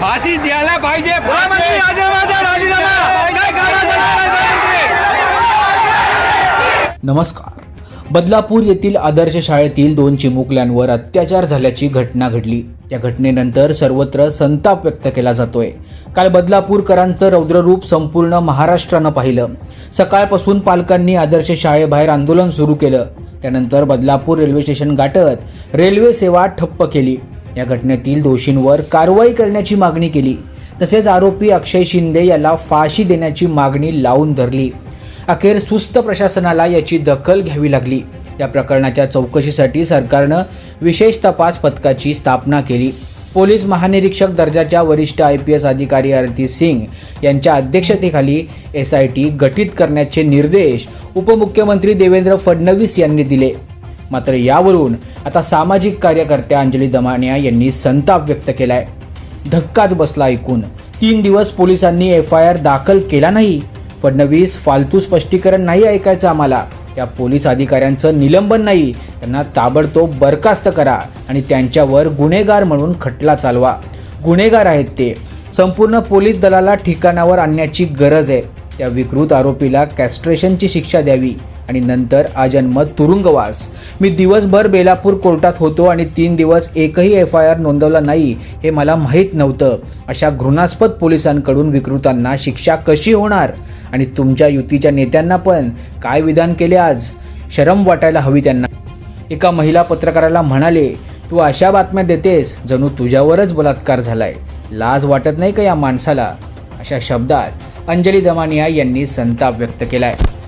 फाशी द्यायला पाहिजे. काय नमस्कार. बदलापूर येथील आदर्श शाळेतील दोन चिमुकल्यांवर अत्याचार झाल्याची घटना घडली. या घटनेनंतर सर्वत्र संताप व्यक्त केला जातोय. काल बदलापूरकरांचं रौद्ररूप संपूर्ण महाराष्ट्रानं पाहिलं. सकाळपासून पालकांनी आदर्श शाळेबाहेर आंदोलन सुरू केलं. त्यानंतर बदलापूर रेल्वे स्टेशन गाठत रेल्वे सेवा ठप्प केली. या घटनेतील दोषींवर कारवाई करण्याची मागणी केली. तसेच आरोपी अक्षय शिंदे याला फाशी देण्याची मागणी लावून धरली. अखेर सुस्त प्रशासनाला याची दखल घ्यावी लागली. या प्रकरणाच्या चौकशीसाठी सरकारनं विशेष तपास पथकाची स्थापना केली. पोलीस महानिरीक्षक दर्जाच्या वरिष्ठ आय पी एस अधिकारी आरती सिंग यांच्या अध्यक्षतेखाली एस आय टी गठीत करण्याचे निर्देश उपमुख्यमंत्री देवेंद्र फडणवीस यांनी दिले. मात्र यावरून आता सामाजिक कार्यकर्त्या अंजली दमानिया यांनी संताप व्यक्त केलाय. धक्काच बसला ऐकून. तीन दिवस पोलिसांनी एफ आय आर दाखल केला नाही. फडणवीस फालतू स्पष्टीकरण नाही ऐकायचं आम्हाला. त्या पोलीस अधिकाऱ्यांचं निलंबन नाही. त्यांना ताबडतोब बरखास्त करा आणि त्यांच्यावर गुन्हेगार म्हणून खटला चालवा. गुन्हेगार आहेत ते. संपूर्ण पोलीस दलाला ठिकाणावर आणण्याची गरज आहे. त्या विकृत आरोपीला कॅस्ट्रेशनची शिक्षा द्यावी. आणि नंतर आजन्म तुरुंगवास. मी दिवसभर बेलापूर कोर्टात होतो आणि तीन दिवस एकही एफ आय आर नोंदवला नाही हे मला माहीत नव्हतं. अशा घृणास्पद पोलिसांकडून विकृतांना शिक्षा कशी होणार? आणि तुमच्या युतीच्या नेत्यांना पण? काय विधान केले आज? शरम वाटायला हवी त्यांना. एका महिला पत्रकाराला म्हणाले तू अशा बातम्या देतेस जणू तुझ्यावरच बलात्कार झालाय. लाज वाटत नाही का या माणसाला? अशा शब्दात अंजली दमानिया यांनी संताप व्यक्त केलाय.